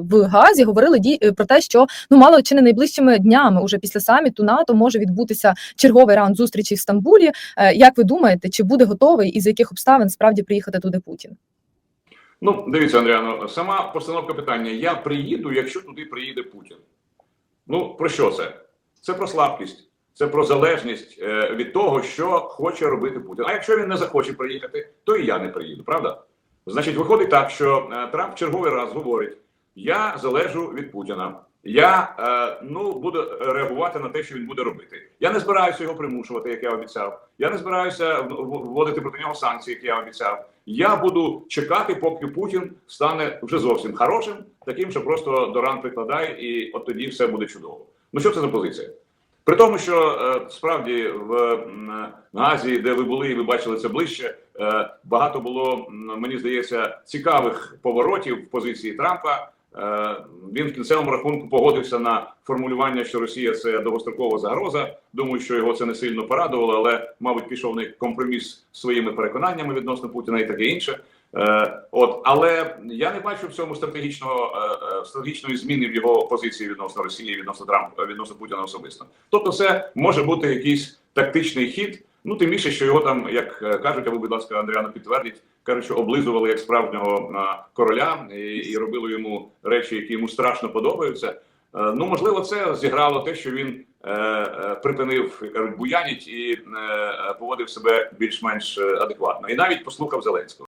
в Газі говорили е, про те, що ну мало чи не найближчими днями, уже після саміту НАТО може відбутися черговий раунд зустрічі в Стамбулі. Е, Як ви думаєте, чи буде готовий і з яких обставин справді приїхати туди Путін? Ну, дивіться, Андріано, сама постановка питання: я приїду, якщо туди приїде Путін. Ну, про що це? Це про слабкість, це про залежність е, від того, що хоче робити Путін. А якщо він не захоче приїхати, то і я не приїду, правда? Значить, виходить так, що Трамп черговий раз говорить: я залежу від Путіна. Я е, ну буду реагувати на те, що він буде робити. Я не збираюся його примушувати, як я обіцяв. Я не збираюся вводити проти нього санкції, як я обіцяв. Я буду чекати, поки Путін стане вже зовсім хорошим, таким, що просто до ран прикладає, і от тоді все буде чудово. Ну що це за позиція? При тому, що е, справді в м, Газі, де ви були, і ви бачили це ближче, е, багато було, мені здається, цікавих поворотів в позиції Трампа. Е, Він в кінцевому рахунку погодився на формулювання, що Росія це довгострокова загроза. Думаю, що його це не сильно порадувало, але мабуть пішов на компроміс своїми переконаннями відносно Путіна і таке інше. Е, От, але я не бачу в цьому стратегічного е, стратегічної зміни в його позиції відносно Росії, відносно Трампа, відносно Путіна особисто. Тобто, це може бути якийсь тактичний хід. Ну тим більше, що його там, як е, кажуть, або будь ласка, Андріана підтвердить, кажуть, що облизували як справжнього короля і, і робили йому речі, які йому страшно подобаються. Е, Ну, можливо, це зіграло те, що він е, е, припинив кажуть, буяніть і е, поводив себе більш-менш адекватно, і навіть послухав Зеленського.